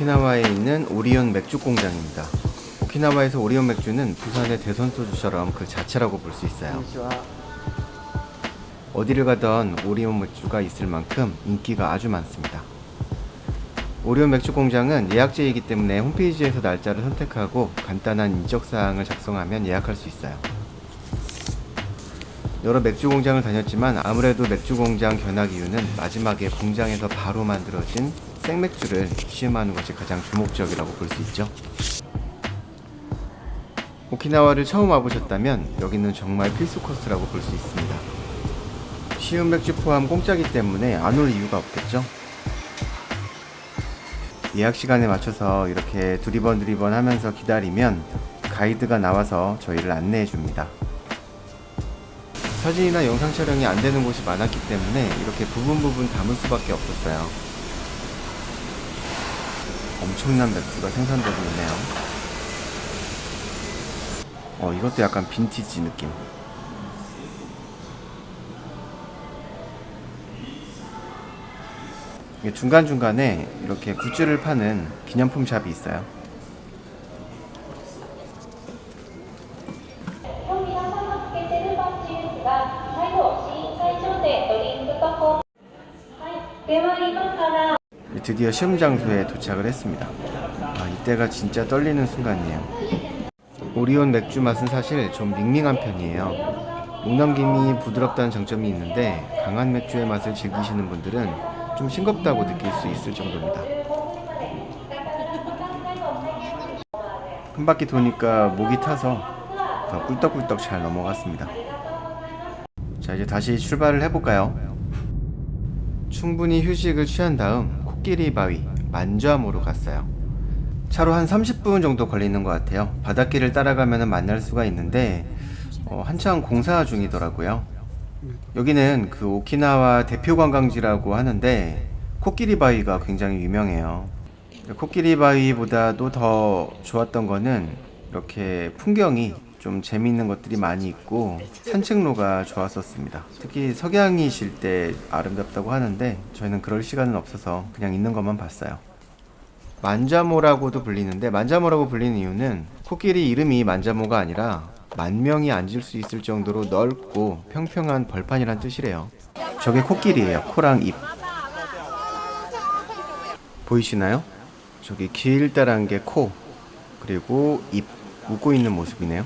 오키나와에 있는 오리온 맥주 공장입니다. 오키나와에서 오리온 맥주는 부산의 대선 소주처럼 그 자체라고 볼 수 있어요. 어디를 가던 오리온 맥주가 있을 만큼 인기가 아주 많습니다. 오리온 맥주 공장은 예약제이기 때문에 홈페이지에서 날짜를 선택하고 간단한 인적 사항을 작성하면 예약할 수 있어요. 여러 맥주 공장을 다녔지만 아무래도 맥주 공장 견학 이유는 마지막에 공장에서 바로 만들어진 생맥주를 시음하는 것이 가장 주목적이라고 볼 수 있죠. 오키나와를 처음 와보셨다면 여기는 정말 필수 코스라고 볼 수 있습니다. 시음 맥주 포함 공짜기 때문에 안 올 이유가 없겠죠. 예약 시간에 맞춰서 이렇게 두리번 두리번 하면서 기다리면 가이드가 나와서 저희를 안내해 줍니다. 사진이나 영상 촬영이 안 되는 곳이 많았기 때문에 이렇게 부분 부분 담을 수밖에 없었어요. 엄청난 맥주가 생산되고 있네요. 어, 이것도 약간 빈티지 느낌. 중간중간에 이렇게 굿즈를 파는 기념품 샵이 있어요. 드디어 시험 장소에 도착을 했습니다. 아, 이때가 진짜 떨리는 순간이에요. 오리온 맥주 맛은 사실 좀 밍밍한 편이에요. 목넘김이 부드럽다는 장점이 있는데 강한 맥주의 맛을 즐기시는 분들은 좀 싱겁다고 느낄 수 있을 정도입니다. 한 바퀴 도니까 목이 타서 더 꿀떡꿀떡 잘 넘어갔습니다. 자 이제 다시 출발을 해볼까요? 충분히 휴식을 취한 다음 코끼리 바위 만주암으로 갔어요. 차로 한 30분 정도 걸리는 것 같아요. 바닷길을 따라가면 만날 수가 있는데 어, 한창 공사 중이더라고요. 여기는 그 오키나와 대표 관광지라고 하는데 코끼리 바위가 굉장히 유명해요. 코끼리 바위보다도 더 좋았던 거는 이렇게 풍경이 좀 재미있는 것들이 많이 있고 산책로가 좋았었습니다. 특히 석양이 질 때 아름답다고 하는데 저희는 그럴 시간은 없어서 그냥 있는 것만 봤어요. 만자모라고도 불리는데 만자모라고 불리는 이유는 코끼리 이름이 만자모가 아니라 만 명이 앉을 수 있을 정도로 넓고 평평한 벌판이란 뜻이래요. 저게 코끼리예요. 코랑 입. 보이시나요? 저기 길다란 게 코, 그리고 입 웃고 있는 모습이네요.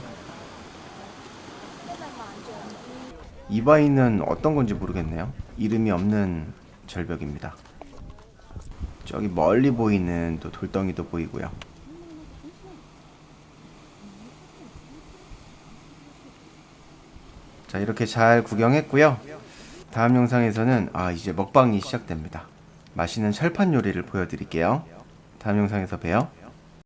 이바이는 어떤 건지 모르겠네요. 이름이 없는 절벽입니다. 저기 멀리 보이는 또 돌덩이도 보이고요. 자, 이렇게 잘 구경했고요. 다음 영상에서는 아, 이제 먹방이 시작됩니다. 맛있는 철판 요리를 보여드릴게요. 다음 영상에서 봬요.